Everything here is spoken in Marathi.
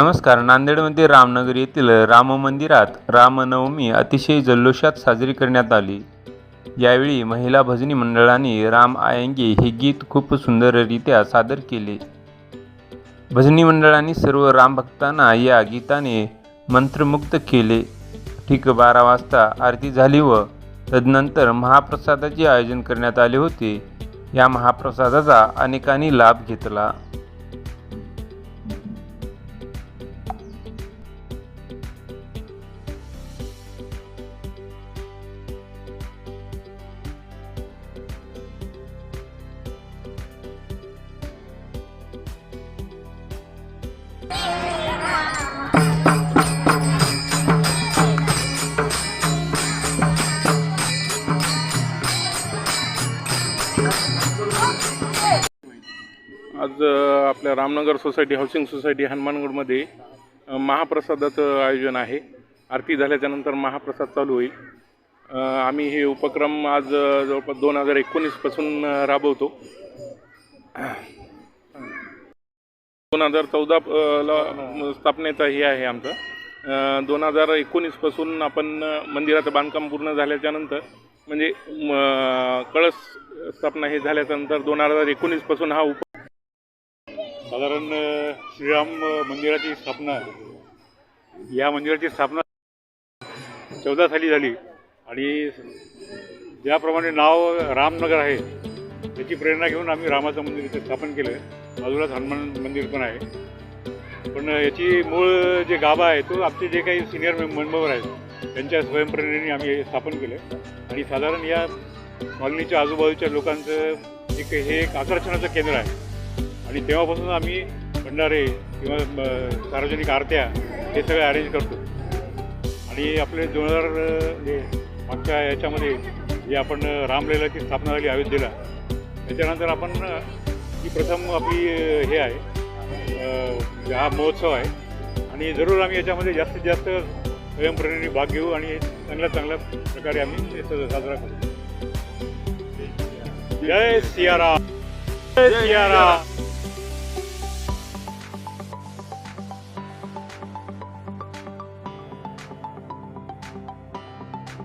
नमस्कार. नांदेडमध्ये रामनगर येथील राम मंदिरात रामनवमी अतिशय जल्लोषात साजरी करण्यात आली. यावेळी महिला भजनी मंडळाने राम आयंगे हे गीत खूप सुंदररित्या सादर केले. भजनी मंडळाने सर्व रामभक्तांना या गीताने मंत्रमुग्ध केले. ठीक बारा वाजता आरती झाली व तदनंतर महाप्रसादाचे आयोजन करण्यात आले होते. या महाप्रसादाचा अनेकांनी लाभ घेतला. आज आपल्या रामनगर सोसायटी हाऊसिंग सोसायटी हनुमानगडमध्ये महाप्रसादाचं आयोजन आहे. आरती झाल्याच्यानंतर महाप्रसाद चालू होईल. आम्ही हे उपक्रम आज जवळपास दोन हजार एकोणीसपासून राबवतो. दोन हजार चौदा ला स्थापनेचा हे आहे आमचं. दोन हजार एकोणीसपासून आपण मंदिराचं बांधकाम पूर्ण झाल्याच्यानंतर म्हणजे म, कळस स्थापना हे झाल्याच्यानंतर दोन हजार एकोणीसपासून हा उप साधारण श्रीराम मंदिराची स्थापना या मंदिराची स्थापना चौदा साली झाली. आणि ज्याप्रमाणे नाव रामनगर आहे त्याची प्रेरणा घेऊन आम्ही रामाचं मंदिर इथे स्थापन केलं आहे बाजूलाच हनुमान मंदिर पण आहे. पण याची मूळ जे गाभा आहे तो आमचे जे काही सिनियर मेंबर आहेत त्यांच्या स्वयंप्रेरणेने आम्ही हे स्थापन केलं. आणि साधारण या कॉलनीच्या आजूबाजूच्या लोकांचं एक हे एक आकर्षणाचं केंद्र आहे. आणि तेव्हापासून आम्ही भंडारे किंवा सार्वजनिक आरत्या हे सगळे अरेंज करतो. आणि आपले दोन हजार मागच्या याच्यामध्ये जे आपण अ, रामलीलाची स्थापना झाली अयोध्येला त्याच्यानंतर आपण ही प्रथम आपली हे आहे. हा महोत्सव आहे. आणि जरूर आम्ही याच्यामध्ये जास्तीत जास्त स्वयंप्रेरणी भाग घेऊ आणि चांगल्या चांगल्या प्रकारे आम्ही स- साजरा करू. जय सियारा जय सियारा